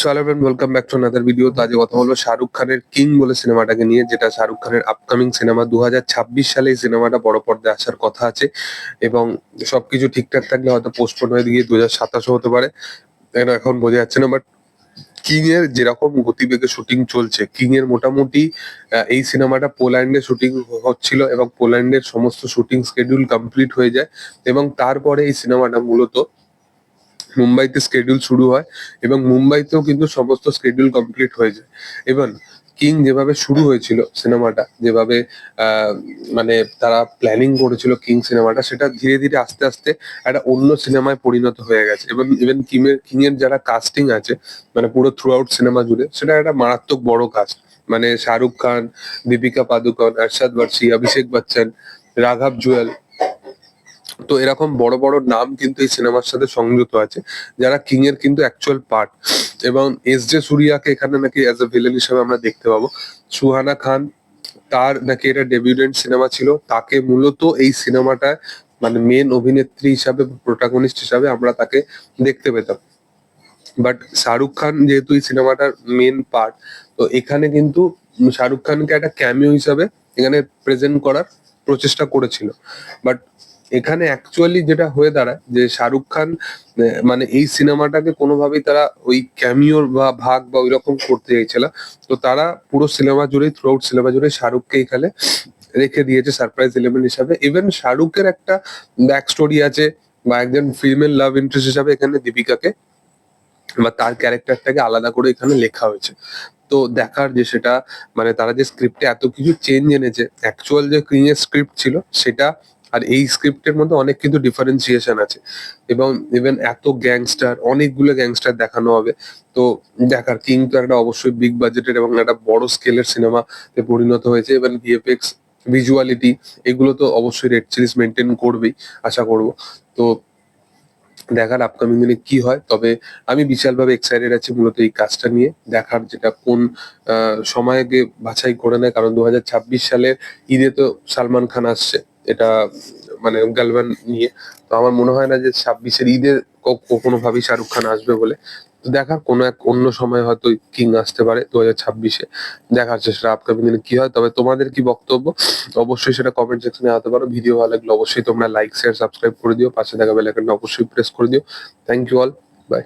So welcome back to another video তো আজকে কথা বলব শাহরুখ খানের কিং বলে সিনেমাটাকে নিয়ে, যেটা শাহরুখ খানের আপকামিং সিনেমা দু হাজার ছাব্বিশ সালে এই সিনেমাটা বড় পর্দায় আসার কথা আছে এবং সবকিছু ঠিকঠাক থাকলে হয়তো পোস্টপোন হয়ে গিয়ে দু হাজার সাতাশও হতে পারে। এটা এখন বোঝা যাচ্ছে না বাট কিং এর যেরকম গতিবেগে শুটিং চলছে কিং এর মোটামুটি এই সিনেমাটা পোল্যান্ডে শুটিং হচ্ছিল এবং পোল্যান্ডের সমস্ত শুটিং স্কেডিউল কমপ্লিট হয়ে যায় এবং তারপরে এই সিনেমাটা মূলত মুম্বাইতে স্কেডিউল শুরু হয় এবং মুম্বাইতেও কিন্তু সমস্ত স্কেডিউল কমপ্লিট হয়ে যায়। এবং কিং যেভাবে শুরু হয়েছিল সিনেমাটা যেভাবে মানে তারা প্ল্যানিং করেছিল কিং সিনেমাটা সেটা ধীরে ধীরে আস্তে আস্তে একটা অন্য সিনেমায় পরিণত হয়ে গেছে। এবং ইভেন কিমের কিং এর যারা কাস্টিং আছে মানে পুরো থ্রু আউট সিনেমা জুড়ে, সেটা একটা মারাত্মক বড় কাস্ট মানে শাহরুখ খান, দীপিকা পাদুকন আরশাদ বার্সি অভিষেক বচ্চন, রাঘব জুয়েল তো এরকম বড় বড় নাম কিন্তু এই সিনেমার সাথে সংযুক্ত আছে, যারা কিং এর কিন্তু অ্যাকচুয়াল পার্ট এবং এস জে সুরিয়াকে এখানে নাকি অ্যাজ এ ভিলেন হিসেবে আমরা দেখতে পাবো। সুহানা খান, তার নাকি এটা ডেবিউডেন্ট সিনেমা ছিল। তাকে মূলত এই সিনেমাটায় মানে মেন অভিনেত্রী হিসাবে প্রোটাগনিস্ট হিসাবে আমরা তাকে দেখতে পেতাম। বাট শাহরুখ খান যেহেতু এই সিনেমাটার মেন পার্ট তো এখানে কিন্তু শাহরুখ খানকে একটা ক্যামিও হিসাবে এখানে প্রেজেন্ট করার প্রচেষ্টা করেছিল। বাট এখানে অ্যাকচুয়ালি যেটা হয়ে দাঁড়ায়, যে শাহরুখ খান মানে এই সিনেমাটাকে কোনোভাবেই তারা ওই ক্যামিওর বা ভাগ বা ওই রকম করতে চাইছিল তো তারা পুরো সিনেমা জুড়েই থ্রু আউট সিনেমা জুড়ে শাহরুখকে এখানে রেখে দিয়েছে সারপ্রাইজ এলিমেন্ট হিসাবে। ইভেন শাহরুখের একটা ব্যাক স্টোরি আছে, বা একজন ফিমেল লাভ ইন্টারেস্ট হিসাবে এখানে দীপিকাকে, বা তার ক্যারেক্টারটাকে আলাদা করে এখানে লেখা হয়েছে। তো দেখার যে সেটা মানে তারা যে স্ক্রিপ্টে এত কিছু চেঞ্জ এনেছে অ্যাকচুয়াল যে কিং এর স্ক্রিপ্ট ছিল, সেটা আর এই স্ক্রিপ্টের মধ্যে অনেক কিন্তু ডিফারেন্সিয়েশন আছে। এবং ইভেন এত গ্যাংস্টার অনেকগুলো গ্যাংস্টার দেখানো হবে। তো দেখার কিং তো একটা অবশ্যই বিগ বাজেটের এবং একটা বড় স্কেলের সিনেমাতে পরিণত হয়েছে। এবং ভিএফএক্স ভিজুয়ালিটি এগুলো তো অবশ্যই রেড সিরিজ মেনটেন করবেই আশা করব। তো দেখার আপকামিং দিনে কি হয়? তবে আমি বিশালভাবে এক্সাইটেড আছি মূলত এই কাজটা নিয়ে। দেখার যেটা কোন আহ, সময়ে বাছাই করে নেয় কারণ দু সালের ঈদে তো সালমান খান আসছে। এটা মানে গালবান নিয়ে। তো আমার মনে হয় না যে ছাব্বিশের ঈদে কোনো ভাবেই শাহরুখ খান আসবে বলে। তো দেখার কোনো এক অন্য সময় হয়তো কিং আসতে পারে দু হাজার ছাব্বিশে। দেখার চেষ্টা আপকামিং দিনে কি হয়? তবে তোমাদের কি বক্তব্য? অবশ্যই সেটা কমেন্ট সেকশনে আনতে পারো। ভিডিও ভালো লাগলে অবশ্যই তোমরা লাইক শেয়ার সাবস্ক্রাইব করে দিও। পাশে থাকা বেল আইকনটা অবশ্যই প্রেস করে দিও। Thank you all by